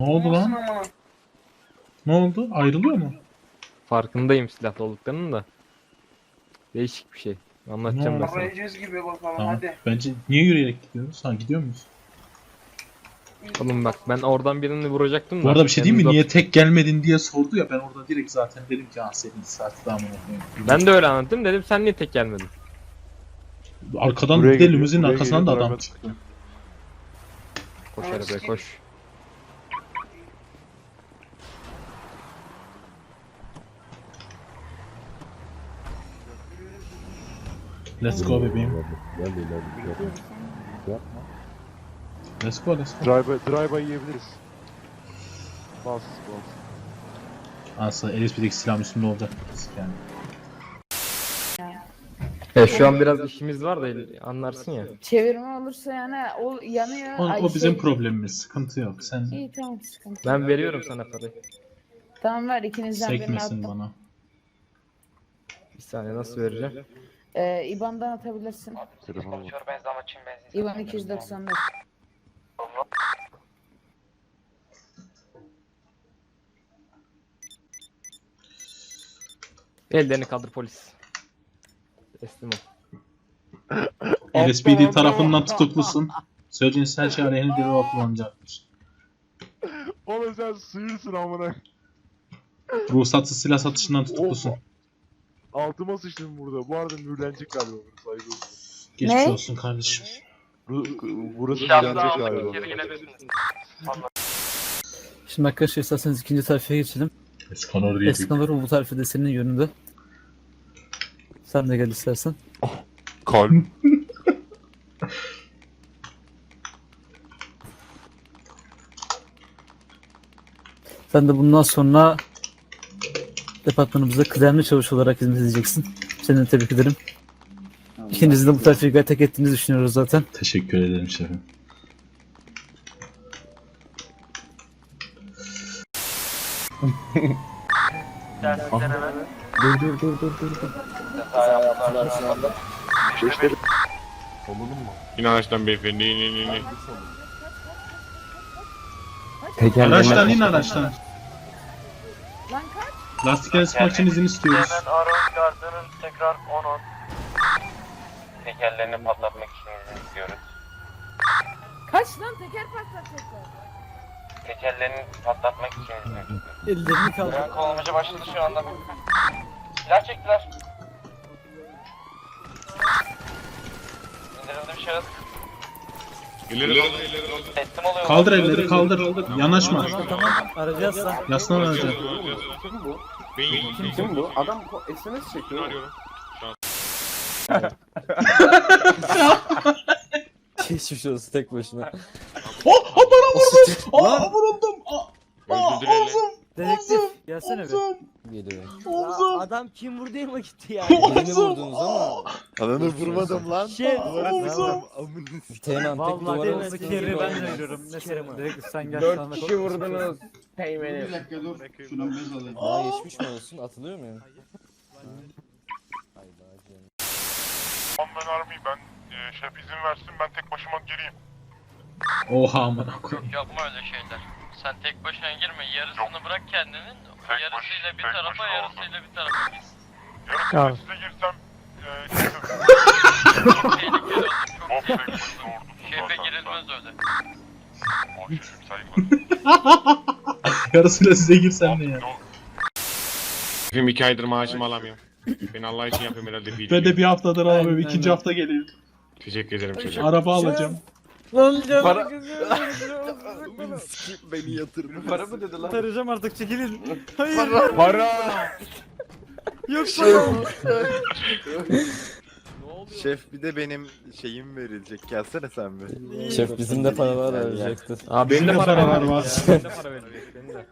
Ne oldu lan? Ne oldu? Ayrılıyor mu? Farkındayım silahlı olduklarının da. Değişik bir şey. Anlatacağım Ne ben sana. Arayacağız gibi bakalım Tamam. hadi. Bence niye yürüyerek gidiyoruz? Ha gidiyor muyuz? Oğlum bak ben oradan birini vuracaktım da. Bu arada bir şey diyeyim mi? Niye tek gelmedin diye sordu ya ben orada direkt zaten dedim ki ah senin saati daha mı Ben de öyle anlattım dedim sen niye tek gelmedin? Arkadan Buraya bir de geliyor, limuzinin buraya arkasından da geliyor, adam çıktı. Koş arabaya koş. Let's go bebeğim. Let's go let's go. Drive, drive yiyebiliriz. Bas bas. Aslında LSP'deki silahın üstünde olacak. Yani. E, şu an biraz işimiz var da anlarsın ya. Çevirme olursa yani o yanıyor. O, Ay, o bizim şey- problemimiz. Sıkıntı yok. Sen İyi tamam sıkıntı. Ben veriyorum sana parayı. Tamam ver ikinizden birini sekmesin attım. bana. Bir saniye nasıl vereceğim? Ee, IBAN'dan atabilirsin. Telefonu bak. IBAN 294. Ellerini kaldır polis. Teslim ol. LSPD tarafından tutuklusun. Söylediğiniz her şey aleyhine delil kullanacaktır. Oğlum sen sıyırsın amına. Ruhsatsız silah satışından tutuklusun. Altıma sıçtım burada. Bu arada mühürlenecek galiba. bunu, Saygı olsun. Geçmiş Ne? olsun kardeşim. Ru- Burası mühürlenecek galiba. Şimdi arkadaşlar isterseniz ikinci sayfaya geçelim. Eskanor değil. Eskanlar bu tarifi de senin yönünde. Sen de gel istersen. Kalp. Sen de bundan sonra departmanımızda kıdemli çavuş olarak hizmet edeceksin. Seni de tebrik ederim. İkinizin de bu tarifi gayet hak ettiğinizi düşünüyoruz zaten. Teşekkür ederim şefim. Dur dur dur dur dur. dur. İn araçtan beyefendi in in in. in. Araçtan in araçtan. Lan kaç? Lastikleri sıkmak için izin istiyoruz. Aron Gardner'ın tekrar 10 Tekerlerini patlatmak için izin istiyoruz. Kaç lan teker patlatacaklar. Tekerlerini patlatmak için izin istiyoruz. Ellerini kaldır. Ön kovalamacı başladı şu anda. Silah çektiler. İndirildi bir şahıs. İleri kaldır ileri kaldır. Teslim oluyor. Kaldır elleri kaldır. Yanaşma. Tamam arayacağız sen. Yaslan araca. Beyin Kim bu? Adam ko- SMS çekiyor. arıyorum. Geçmiş olsun tek başına. Oh! Oh bana vurdum! Oh vuruldum! Oh! Öldürdüler lan. Dedektif gelsene bir. Geliyor. Omzum! Adam kim vurdu yema gitti ya. Omzum! Birini vurdunuz ama. Ananı vurmadım lan. Şey, Omzum! Teğmen tek duvara buradaki yeri ben veriyorum. Mesela dedektif sen gel. Dört kişi vurdunuz. Teğmeni. Aa geçmiş mi olsun? Atılıyor muyum? Hayda canım. Ben Army ben e, şef izin versin ben tek başıma gireyim. Oha amına koyayım. Yapma öyle şeyler. Sen tek başına girme. Yarısını bırak kendinin. Tek yarısıyla baş- bir tarafa, yarısıyla bir tarafa git. Yarın size girsem e, Çok tehlikeli olur. Çok Hop tek tehlikeli. başına vurdum. Şefe girilmez öyle. Oh şefim saygılar. Yarısıyla size girsem ne ya? Şefim iki aydır maaşımı alamıyorum. Ben Allah için yapıyorum herhalde video. Ben de bir haftadır alamıyorum. İkinci hafta geliyor. Teşekkür ederim çocuğum. Araba alacağım. Para... Beni yatırma. Para mı dedi lan? Tarayacağım artık çekilin. Hayır. Para. Yok para. Şef bir de benim şeyim verilecek. Gelsene sen bir. Şef bizim de paralar arayacaktı. Aa benim de para var. paralar var. Ya, Benim de para verecek benim de.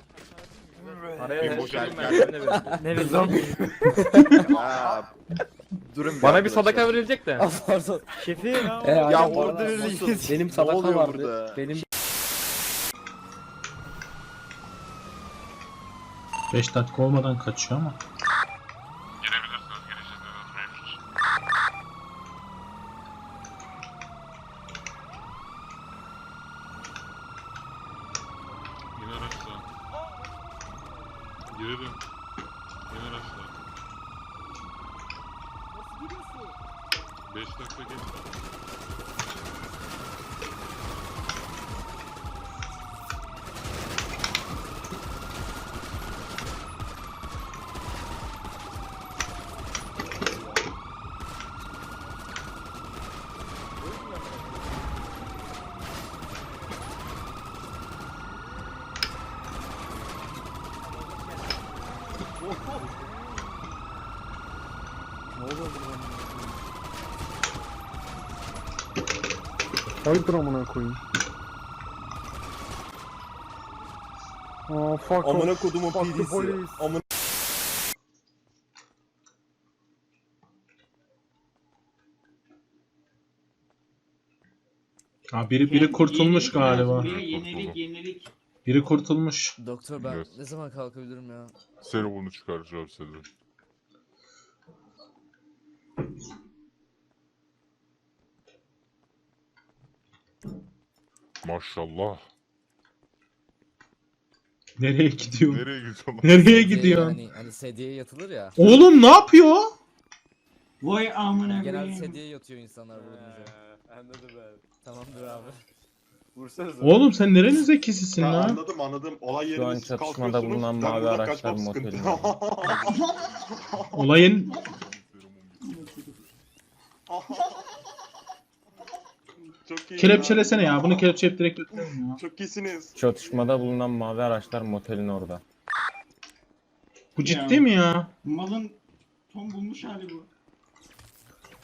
Paraya ver, ben gel. sen de ver. Ne. Aa, durun Bana bir sadaka verilecek de. Pardon. Şefim. Ya orada benim sadaka vardı. Burada? Benim 5 dakika olmadan kaçıyor ama. 5 dakika geç. Hayırdır amına koyayım. Aa fuck Amına kodumun Fuck the PD'si. Amına Ha biri biri kurtulmuş galiba. Yenilik yenilik. Biri kurtulmuş. Doktor ben Evet. ne zaman kalkabilirim ya? Seni bunu çıkaracağım seni. Maşallah. Nereye gidiyor? Nereye gidiyorsun lan? Nereye gidiyor? Hani, hani sedyeye yatılır ya. Oğlum ne yapıyor? Vay amına Genelde sedyeye yatıyor insanlar vurulunca. Anladım ben. Tamamdır abi. Vursanız. Oğlum sen nerenin zekisisin lan? Anladım anladım. Olay yerinde Şu an siz çatışmada kalkıyorsunuz, bulunan ben mavi buradan araçlar kaçmam sıkıntı. Olayın Çok iyi. kelepçelesene ya. Bunu kelepçeleyip direkt götürelim ya. Çok iyisiniz. Çatışmada bulunan mavi araçlar motelin orada. Bu ciddi mi ya? Malın ton bulmuş hali bu.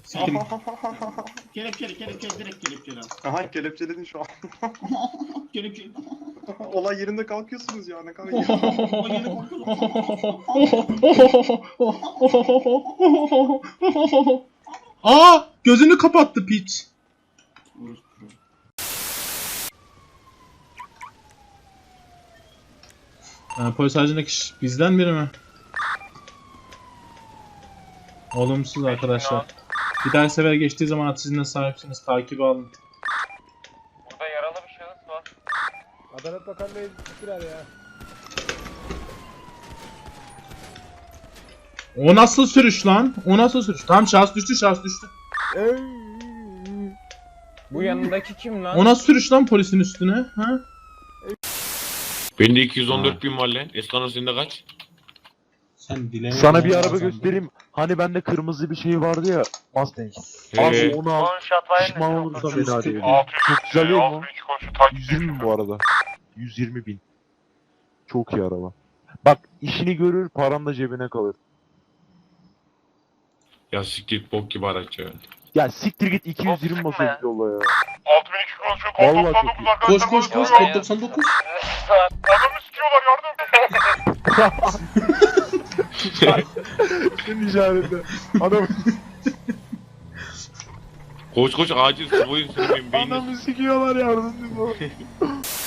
Siktir. Kelepçeli kelepçeli direkt kelepçeli. Aha kelepçeledin şu an. Kelepçeli. Olay yerinde kalkıyorsunuz ya ne kadar iyi. O yeni Aa gözünü kapattı piç. Ha, polis aracındaki kişi bizden biri mi? Olumsuz arkadaşlar. Bir dahaki sefer geçtiği zaman sizinle sahipsiniz. Takibi alın. Burada yaralı bir şahıs var. Adalet Bakanlığı gittiler ya. O nasıl sürüş lan? O nasıl sürüş? Tamam şahıs düştü şahıs düştü. Bu yanındaki kim lan? O nasıl sürüş lan polisin üstüne? Ha? Bende 214 bin var lan. Eskanur sende kaç? Sen dilene Sana bir araba göstereyim. Hani bende kırmızı bir şey vardı ya. Mustang. Abi Ee, onu al. Pişman olursan beni hadi. Çok güzel değil mi? o? 602 koşu takip 120 bin bu arada. 120 bin. Çok iyi araba. Bak işini görür paran da cebine kalır. Ya siktir bok gibi araç ya. Ya siktir git 220 basıyor bir yolla ya. 6002 koşu kod Vallahi 99 çok iyi. arkadaşlar. Koş koş koş kod ya. 99. Adamı sikiyorlar yardım. Senin işareti. Adam Koş koş acil boyun sürmeyin beyni. adamı sikiyorlar yardım.